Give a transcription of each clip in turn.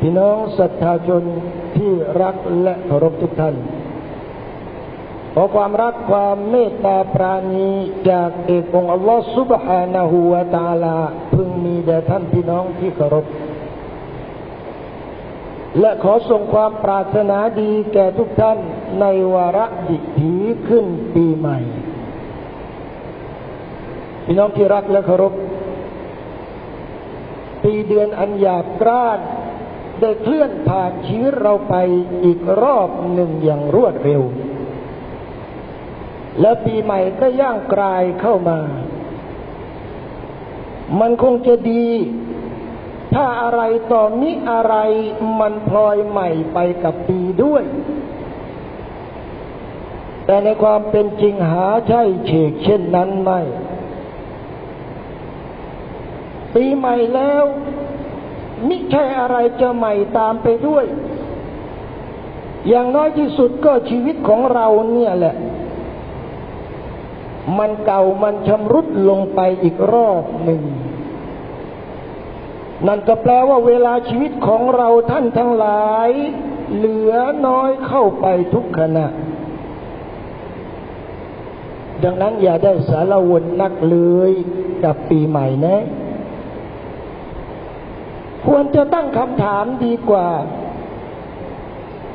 พี่น้องศรัทธาชนที่รักและเคารพทุกท่าน ขอความรักความเมตตาปราณีจากเอกองอัลลอฮฺสุบฮานะฮูวาตาลา พึงมีแด่ท่านพี่น้องที่เคารพ และขอส่งความปรารถนาดีแก่ทุกท่านในวาระดิถีขึ้นปีใหม่ พี่น้องที่รักและเคารพปีเดือนอันหยาบกร้าน ได้เคลื่อนผ่านชีวิตเราไปอีกรอบหนึ่งอย่างรวดเร็ว และปีใหม่ก็ย่างกลายเข้ามา มันคงจะดี ถ้าอะไรต่อมิอะไรมันพลอยใหม่ไปกับปีด้วย แต่ในความเป็นจริงหาใช่เฉกเช่นนั้นไม่ ปีใหม่แล้ว มิใช่อะไรจะใหม่ตามไปด้วย อย่างน้อยที่สุดก็ชีวิตของเราเนี่ยแหละ มันเก่ามันชำรุดลงไปอีกรอบหนึ่ง นั่นก็แปลว่าเวลาชีวิตของเราท่านทั้งหลาย เหลือน้อยเข้าไปทุกขณะดังนั้นอย่าได้สารวนนักเลยกับปีใหม่นะ ควรจะตั้งคำถามดีกว่า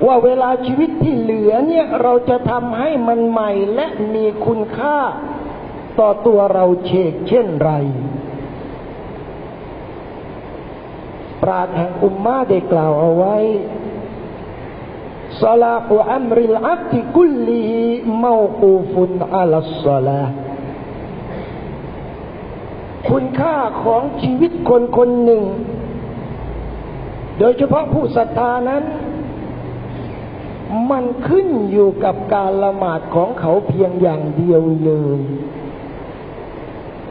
ว่าเวลาชีวิตที่เหลือเนี่ยเราจะทำให้มันใหม่และมีคุณค่า ต่อตัวเราเชกเช่นไร ปราดแห่งอุมมาได้กล่าวเอาไว้สลาอุอัมริลอับติกุลลีมาคูฟุนอัลสลาคุณค่าของชีวิตคนคนหนึ่ง โดยเฉพาะผู้ศรัทธานั้น มันขึ้นอยู่กับการละหมาดของเขาเพียงอย่างเดียวเลย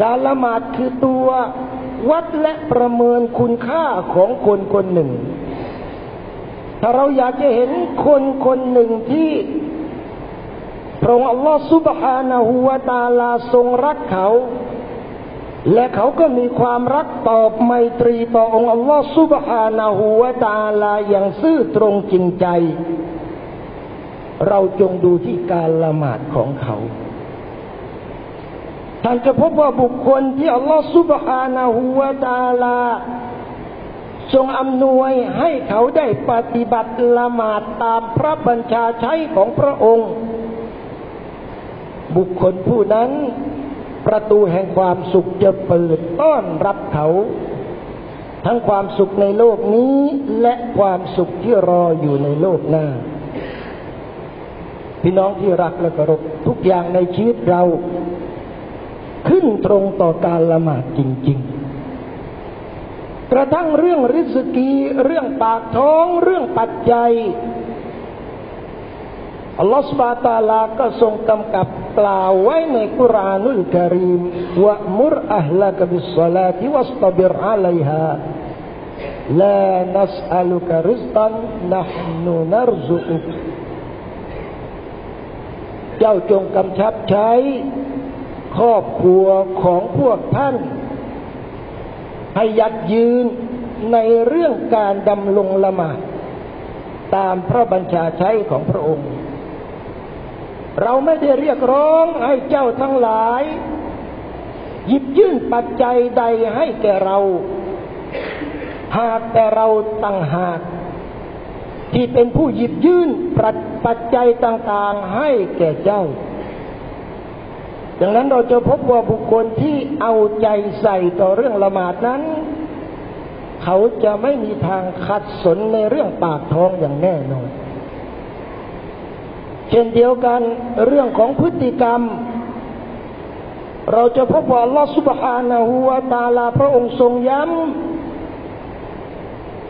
การละหมาดคือตัววัดและประเมินคุณค่าของคนคนหนึ่ง ถ้าเราอยากจะเห็นคนคนหนึ่งที่พระองค์อัลลอฮฺซุบฮานะฮูวาตาลาทรงรักเขา และเขาก็มีความรักตอบไมตรีต่อองค์อัลลอฮฺซุบฮานาหูวาตาลาอย่างซื่อตรงจริงใจ เราจงดูที่การละหมาดของเขาท่านจะพบว่าบุคคลที่อัลลอฮฺซุบฮานาหูวาตาลาทรงอำนวยให้เขาได้ปฏิบัติละหมาดตามพระบัญชาใช้ของพระองค์ บุคคลผู้นั้น ประตูแห่งความสุขจะเปิดต้อนรับเขา ทั้งความสุขในโลกนี้และความสุขที่รออยู่ในโลกหน้า พี่น้องที่รักและเคารพทุกอย่างในชีวิตเรา ขึ้นตรงต่อการละหมาดจริง ๆกระทั่งเรื่องริสกี เรื่องปากท้อง เรื่องปัจจัย อัลลอฮฺสุบาตาลาก็ทรงกำกับกล่าวไว้ในกุรานุลกิริมวะมุรอัลลกบิสซาลาติวัสตบิรอัลัยฮาลานัสอัลุกริสตันนะฮนุนรซุอุกเจ้าจงกำชับใช้ครอบครัวของพวกท่าน ให้ยัดยืนในเรื่องการดำรงละหมาดตามพระบัญชาใช้ของพระองค์ เราไม่ได้เรียกร้องให้เจ้าทั้งหลาย หยิบยื่นปัจจัยใดให้แก่เรา หากแต่เราตั้งหากที่เป็นผู้หยิบยื่นปัจจัยต่างๆให้แก่เจ้า ดังนั้นเราจะพบว่าบุคคลที่เอาใจใส่ต่อเรื่องละหมาดนั้น เขาจะไม่มีทางขัดสนในเรื่องปากท้องอย่างแน่นอน เช่นเดียวกันเรื่องของพฤติกรรม เราจะพบว่าลอสุบฮานะฮูวาตาลาพระองค์ทรงย้ำ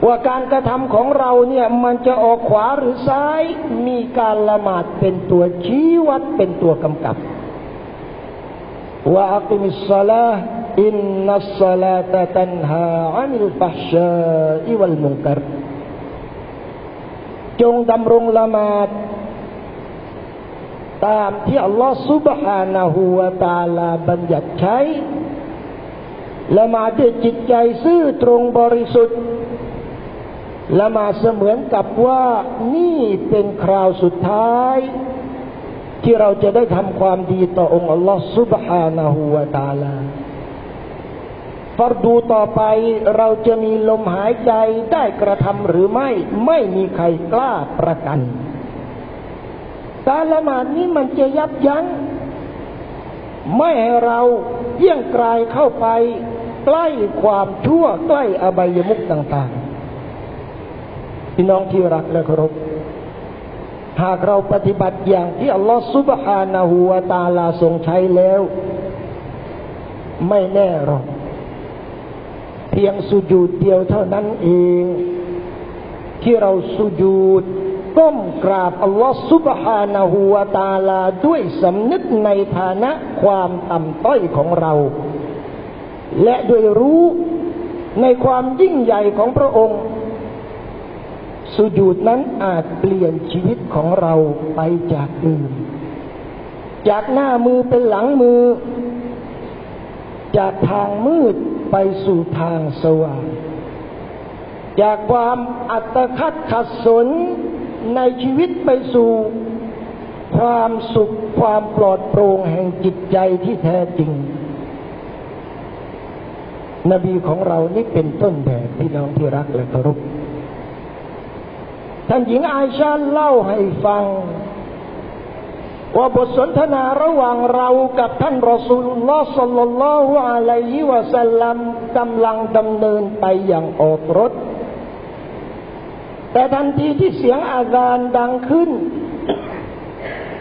ว่าการกระทำของเราเนี่ยมันจะออกขวาหรือซ้าย มีการละหมาดเป็นตัวชี้วัดเป็นตัวกำกับว่าอักิมิสลาอินนัสซาลาตตันฮาอันิลฟะชาอิวัลมุงกัรจงดำรงละหมาด ตามที่อัลลอฮฺ سبحانه และ تعالى บัญญัติใช้และมาด้วยจิตใจซื่อตรงบริสุทธิ์และมาเสมือนกับว่านี่เป็นคราวสุดท้าย ที่เราจะได้ทำความดีต่อองค์อัลลอฮฺ سبحانه และ تعالى าฟัรดูต่อไปเราจะมีลมหายใจได้กระทำหรือไม่ ไม่มีใครกล้าประกัน การละหมาดนี้มันจะยับยั้งไม่ให้เราเยี่ยงกลายเข้าไป ใกล้ความชั่วใกล้อบายมุขต่างๆ พี่น้องที่รักและเคารพหากเราปฏิบัติอย่างที่อัลลอฮฺซุบฮานาหูวาตาลาทรงใช้แล้ว ไม่แน่หรอกเพียงสุญูดเดียวเท่านั้นเอง ที่เราสุญูด ก้มกราบอัลลอฮฺซุบฮานาหูวาตาลาด้วยสำนึกในฐานะความต่ำต้อยของเรา และด้วยรู้ในความยิ่งใหญ่ของพระองค์ สุญูดนั้นอาจเปลี่ยนชีวิตของเราไปจากอื่น จากหน้ามือเป็นหลังมือ จากทางมืดไปสู่ทางสว่าง จากความอัตคัดขัดสน ในชีวิตไปสู่ความสุขความปลอดโปร่งแห่งจิตใจที่แท้จริง นบีของเรานี่เป็นต้นแบบพี่น้องที่รักและเคารพท่านหญิงอาชาเล่าให้ฟัง ว่าบทสนทนาระหว่างเรากับท่านรอสูลุลลอฮ์สัลลัลลอฮุอะลัยฮิวะสัลลัมกำลังดำเนินไปอย่างออกรถ แต่ทันทีที่เสียงอาจานดังขึ้น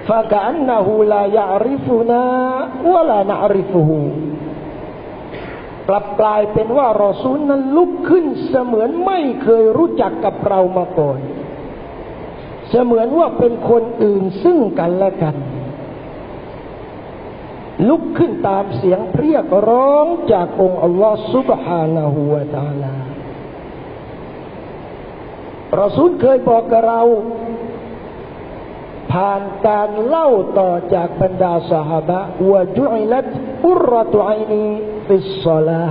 ฟะกานนาฮูลายาริฟูนาวะลานาริฟูฮูกลับกลายเป็นว่ารอซูลนั้นลุกขึ้นเสมือนไม่เคยรู้จักกับเรามาก่อน เสมือนว่าเป็นคนอื่นซึ่งกันและกัน ลุกขึ้นตามเสียงเรียกร้องจากองค์อัลลอฮฺสุบฮานาหูวะตาลา รอซูลเคยบอกกับเรา ผ่านการเล่าต่อจากบรรดาสหบะว่าจุอิลัตอุรตุไอนีฟิสซลา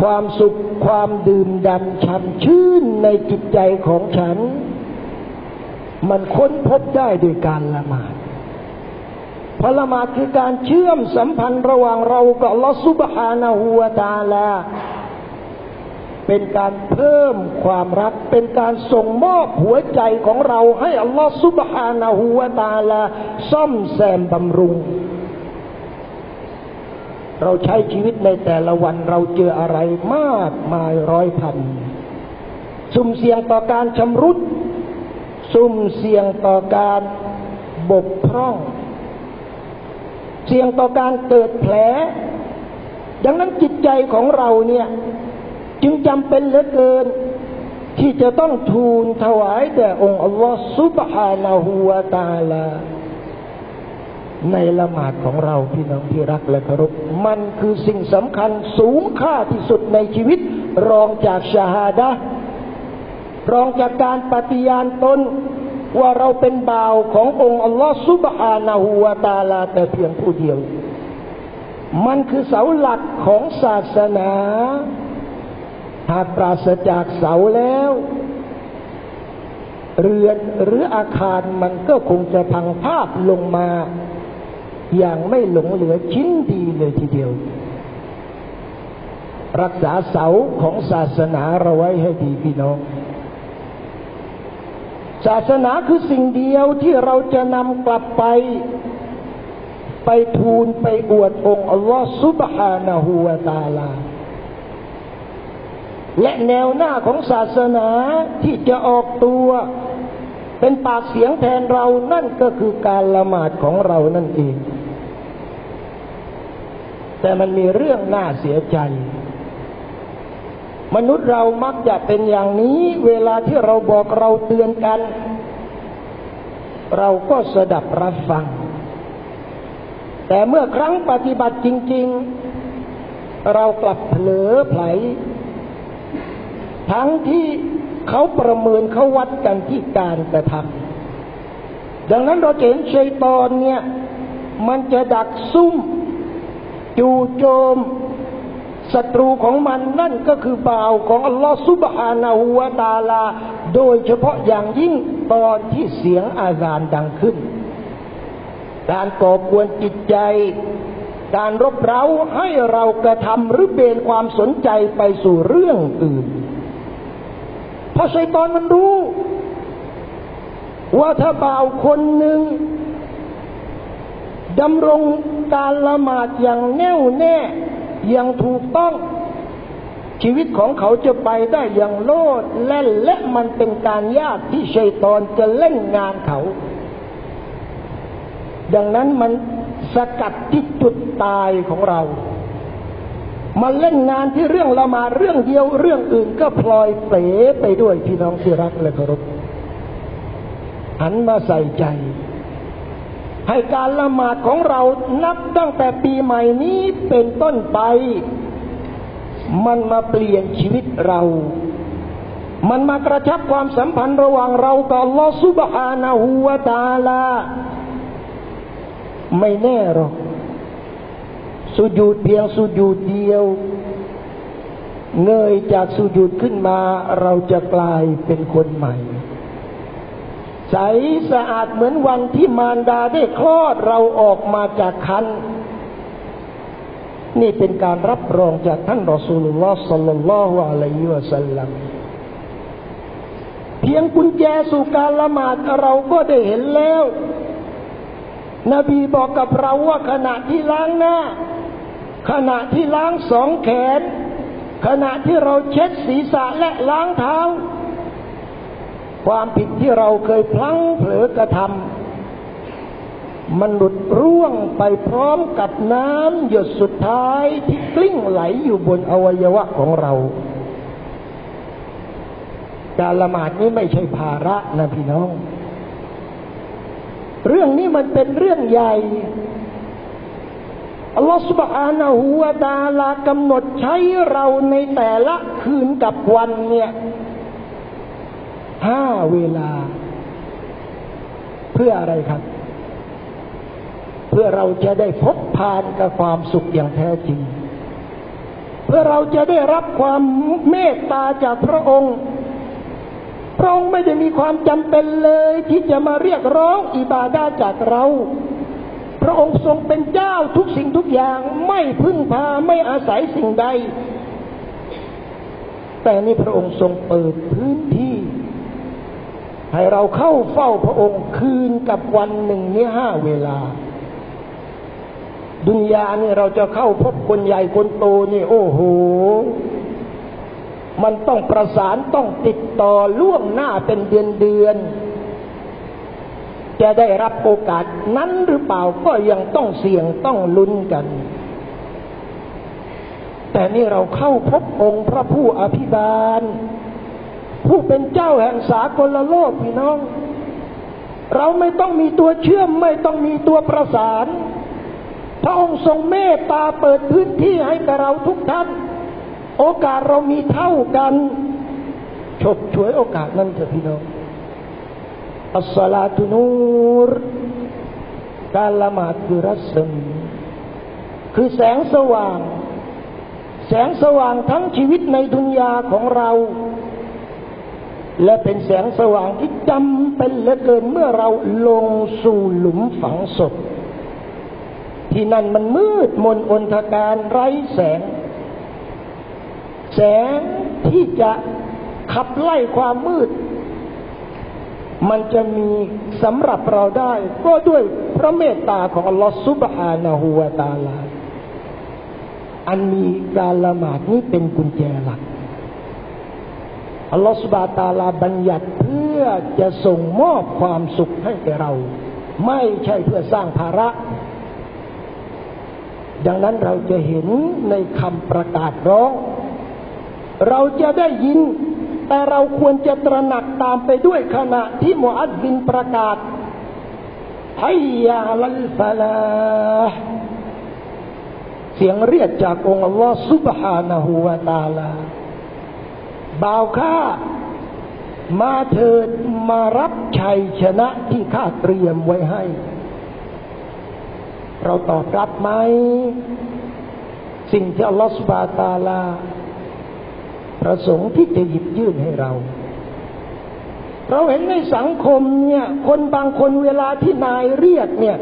ความสุขความดื่มดำช่ำชื่นในจิตใจของฉัน มันค้นพบได้ด้วยการละหมาดพละหมาดคือการเชื่อมสัมพันธ์ระหว่างเรากับลอสุบฮานาหัวตาลา เป็นการเพิ่มความรัก เป็นการส่งมอบหัวใจของเราให้อัลลอฮฺสุบฮานาหูวตาลาซ่อมแซมบำรุง เราใช้ชีวิตในแต่ละวันเราเจออะไรมากมายร้อยพัน สุ่มเสี่ยงต่อการชำรุด สุ่มเสี่ยงต่อการบกพร่อง เสี่ยงต่อการเกิดแผล ดังนั้นจิตใจของเราเนี่ย จึงจำเป็นเหลือเกิน ที่จะต้องทูลถวายแด่องค์อัลลอฮฺซุบฮานาหูวาตาลา ในละหมาดของเราพี่น้องที่รักและเคารพมันคือสิ่งสำคัญสูงค่าที่สุดในชีวิต รองจากชาฮาดะรองจากการปฏิญาณตนว่าเราเป็นบ่าวขององค์อัลลอฮฺซุบฮานาหูวาตาลา แต่เพียงผู้เดียว มันคือเสาหลักของศาสนา หากปราศจากเสาแล้ว เรือนหรืออาคารมันก็คงจะพังภาพลงมา อย่างไม่หลงเหลือชิ้นดีเลยทีเดียว รักษาเสาของศาสนาเราไว้ให้ดีพี่น้อง ศาสนาคือสิ่งเดียวที่เราจะนำกลับไปไปทูลไปอวดองค์อัลลอฮฺซุบฮานะฮูวาตาลา และแนวหน้าของศาสนาที่จะออกตัว เป็นปากเสียงแทนเรานั่นก็คือการละหมาดของเรานั่นเอง แต่มันมีเรื่องน่าเสียใจ มนุษย์เรามักจะเป็นอย่างนี้ เวลาที่เราบอกเราเตือนกัน เราก็สดับรับฟัง แต่เมื่อครั้งปฏิบัติจริง ๆ เรากลับเผลอไผล ทั้งที่เขาประเมินเขาวัดกันที่การกระทำดังนั้นเราเห็นชัยตอนเนี่ยมันจะดักซุ่มจู่โจมศัตรูของมันนั่นก็คือบ่าวของอัลลอฮฺซุบฮานาหูวาตาลา โดยเฉพาะอย่างยิ่งตอนที่เสียงอาซานดังขึ้น การก่อกวนจิตใจ การรบเร้าให้เรากระทำหรือเบนความสนใจไปสู่เรื่องอื่น เพราะชัยตอนมันรู้ ว่าถ้าบ่าวคนหนึ่งดำรงการละหมาดอย่างแน่วแน่อย่างถูกต้อง ชีวิตของเขาจะไปได้อย่างโลดแล่นและมันเป็นการยากที่ชัยตอนจะเล่นงานเขา ดังนั้นมันสกัดที่จุดตายของเรา มันเล่นงานที่เรื่องละมาเรื่องเดียวเรื่องอื่นก็พลอยเป๋ไปด้วยพี่น้องที่รักและเคารพหันมาใส่ใจ ให้การละหมาดของเรานับตั้งแต่ปีใหม่นี้เป็นต้นไป มันมาเปลี่ยนชีวิตเรา มันมากระชับความสัมพันธ์ระหว่างเรากับลอสุบฮานาหูวาตาลา ไม่แน่หรอก สุญูดเพียงสุญูดเดียว เงยจากสุญูดขึ้นมา เราจะกลายเป็นคนใหม่ ใสสะอาดเหมือนวันที่มารดาได้คลอดเราออกมาจากคันนี่เป็นการรับรองจากท่านรอสูลุลลอฮ์สัลลัลลอฮุอะลัยฮิวะสัลลัมเพียงกุญแจสู่การละหมาดเราก็ได้เห็นแล้ว นบีบอกกับเราว่าขณะที่ล้างหน้า ขณะที่ล้างสองแขน ขณะที่เราเช็ดศีรษะและล้างเท้า ความผิดที่เราเคยพลั้งเผลอกระทำมันหลุดร่วงไปพร้อมกับน้ำหยดสุดท้ายที่กลิ้งไหลอยู่บนอวัยวะของเรา การละหมาดนี้ไม่ใช่ภาระนะพี่น้อง เรื่องนี้มันเป็นเรื่องใหญ่ อัลลอฮฺสุบฮานะฮูวาตาลากำหนดใช้เราในแต่ละคืนกับวันเนี่ยห้าเวลา เพื่ออะไรครับ เพื่อเราจะได้พบพานกับความสุขอย่างแท้จริง เพื่อเราจะได้รับความเมตตาจากพระองค์ พระองค์ไม่ได้มีความจำเป็นเลยที่จะมาเรียกร้องอิบาดาจากเรา พระองค์ทรงเป็นเจ้าทุกสิ่งทุกอย่างไม่พึ่งพาไม่อาศัยสิ่งใด แต่นี่พระองค์ทรงเปิดพื้นที่ ให้เราเข้าเฝ้าพระองค์คืนกับวันหนึ่งนี้ห้าเวลา ดุนยาเนี่ยเราจะเข้าพบคนใหญ่คนโตนี่ โอ้โห มันต้องประสานต้องติดต่อล่วงหน้าเป็นเดือนเดือน จะได้รับโอกาสนั้นหรือเปล่าก็ยังต้องเสี่ยงต้องลุ้นกัน แต่นี่เราเข้าพบองค์พระผู้อภิบาล ผู้เป็นเจ้าแห่งสากลโลกพี่น้อง เราไม่ต้องมีตัวเชื่อมไม่ต้องมีตัวประสาน พระองค์ทรงเมตตาเปิดพื้นที่ให้กับเราทุกท่าน โอกาสเรามีเท่ากันฉกฉวยโอกาสนั้นเถอะพี่น้อง อัสสลาตุนูรการละหมาดคือรัศมีคือแสงสว่าง แสงสว่างทั้งชีวิตในดุนยาของเรา และเป็นแสงสว่างที่จำเป็นเหลือเกินเมื่อเราลงสู่หลุมฝังศพที่นั่นมันมืดมนอนทการไร้แสง แสงที่จะขับไล่ความมืด มันจะมีสำหรับเราได้ ก็ด้วยพระเมตตาของอัลลอฮฺซุบฮานะฮูวาตาลา อันมีการละหมาดนี้เป็นกุญแจหลักอัลลอฮฺสุบาตาลาบัญญัติเพื่อจะส่งมอบความสุขให้แก่เรา ไม่ใช่เพื่อสร้างภาระ ดังนั้นเราจะเห็นในคำประกาศร้อง เราจะได้ยิน แต่เราควรจะตระหนักตามไปด้วยขณะที่มุอัดบินประกาศให้ยาลัลฟลาเสียงเรียกจากองค์อัลลอฮฺสุบฮานะฮูวาตาลาบ่าวข้ามาเถิดมารับชัยชนะที่ข้าเตรียมไว้ให้ เราตอบรับไหม สิ่งที่อัลลอฮฺสุบฮาตาลา ประสงค์ที่จะหยิบยื่นให้เรา เราเห็นในสังคมเนี่ย คนบางคนเวลาที่นายเรียกเนี่ย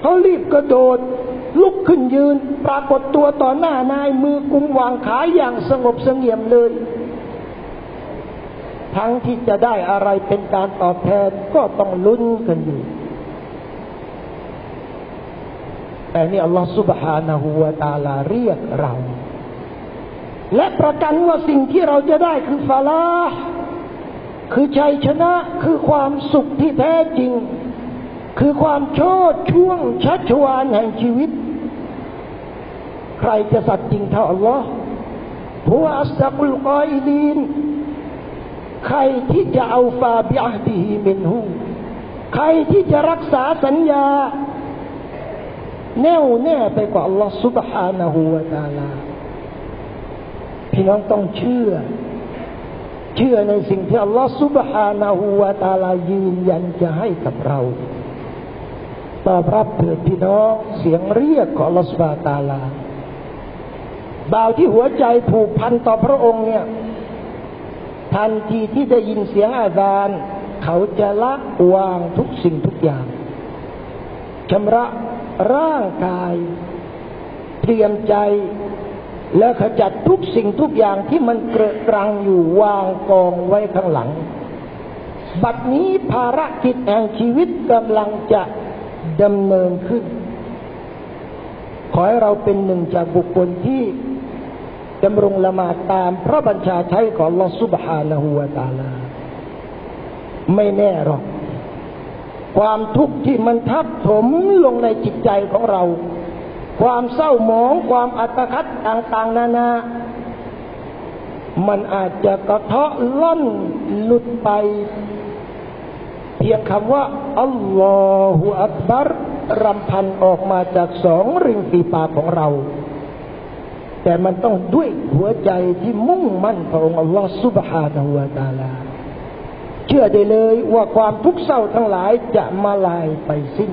เขารีบกระโดด ลุกขึ้นยืน ปรากฏตัวต่อหน้านายมือกุมวางขายอย่างสงบสงเงียมเลย ทั้งที่จะได้อะไรเป็นการตอบแทนก็ต้องลุ้นกันอยู่แต่นี่อัลลอฮฺสุบฮานาหูวาตาลาเรียกเรา และประกันว่าสิ่งที่เราจะได้คือฟาลาห์คือชัยชนะคือความสุขที่แท้จริง คือความโชดช่วงชัชวานแห่งชีวิต ใครจะสัตย์จริงเท่าอัลลอฮ์ผู้อัสตักุลกออิดีน ใครที่จะเอาฟาบิอาดีฮิมินหูใครที่จะรักษาสัญญา แน่วแน่ไปกว่าอัลลอฮ์ سبحانه และ تعالى พี่น้องต้องเชื่อ เชื่อในสิ่งที่อัลลอฮฺสุบฮานาหูวาตาลายืนยันจะให้กับเราตอบรับเถิดพี่น้องเสียงเรียกของอัลลอสบาตาลาบ่าวที่หัวใจผูกพันต่อพระองค์เนี่ย ทันทีที่ได้ยินเสียงอาจารย์เขาจะละวางทุกสิ่งทุกอย่างชำระร่างกาย เตรียมใจ และขจัดทุกสิ่งทุกอย่างที่มันเกระกรังอยู่วางกองไว้ข้างหลัง บัดนี้ภารกิจแห่งชีวิตกำลังจะดำเนินขึ้น ขอให้เราเป็นหนึ่งจากบุคคลที่ดำรงละหมาดตามพระบัญชาใช้ของลอสุบฮานะฮูวาตาลา ไม่แน่หรอก ความทุกข์ที่มันทับถมลงในจิตใจของเรา ความเศร้าหมองความอัตคัดต่างๆ นานา มันอาจจะกระเทาะล่อนหลุดไป เพียงคำว่า อัลลอฮฺอักบารรำพันออกมาจากสองริงปีปากของเรา แต่มันต้องด้วยหัวใจที่มุ่งมั่นพระองค์อัลลอฮฺสุบฮานะฮูวาตาลา เชื่อได้เลยว่าความทุกข์เศร้าทั้งหลายจะมาลายไปสิ้น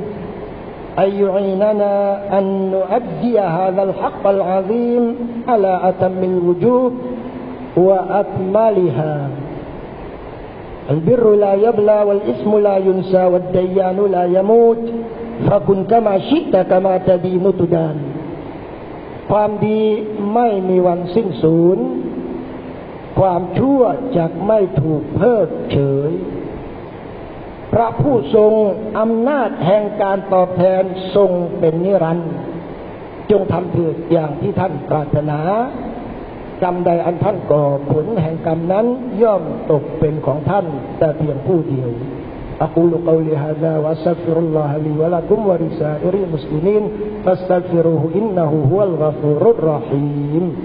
أن يعيننا أن نؤدي هذا الحق العظيم على أتم الوجوه وأكملها البر لا يبلى والإثم لا ينسى والديان لا يموت فكن كما شئت كما تدين تدان ความดีไม่มีวันสิ้นสูญ ความชั่วจะไม่ถูกเพิกเฉย พระผู้ทรงอำนาจแห่งการตอบแทนทรงเป็นนิรันดร์จงทำเถิดอย่างที่ท่านปรารถนา กรรมใดอันท่านก่อผลแห่งกรรมนั้นย่อมตกเป็นของท่านแต่เพียงผู้เดียว أقول قولي هذا وأستغفر الله لي ولكم ولسائر المسلمين فاستغفروه إنه هو الغفور الرحيم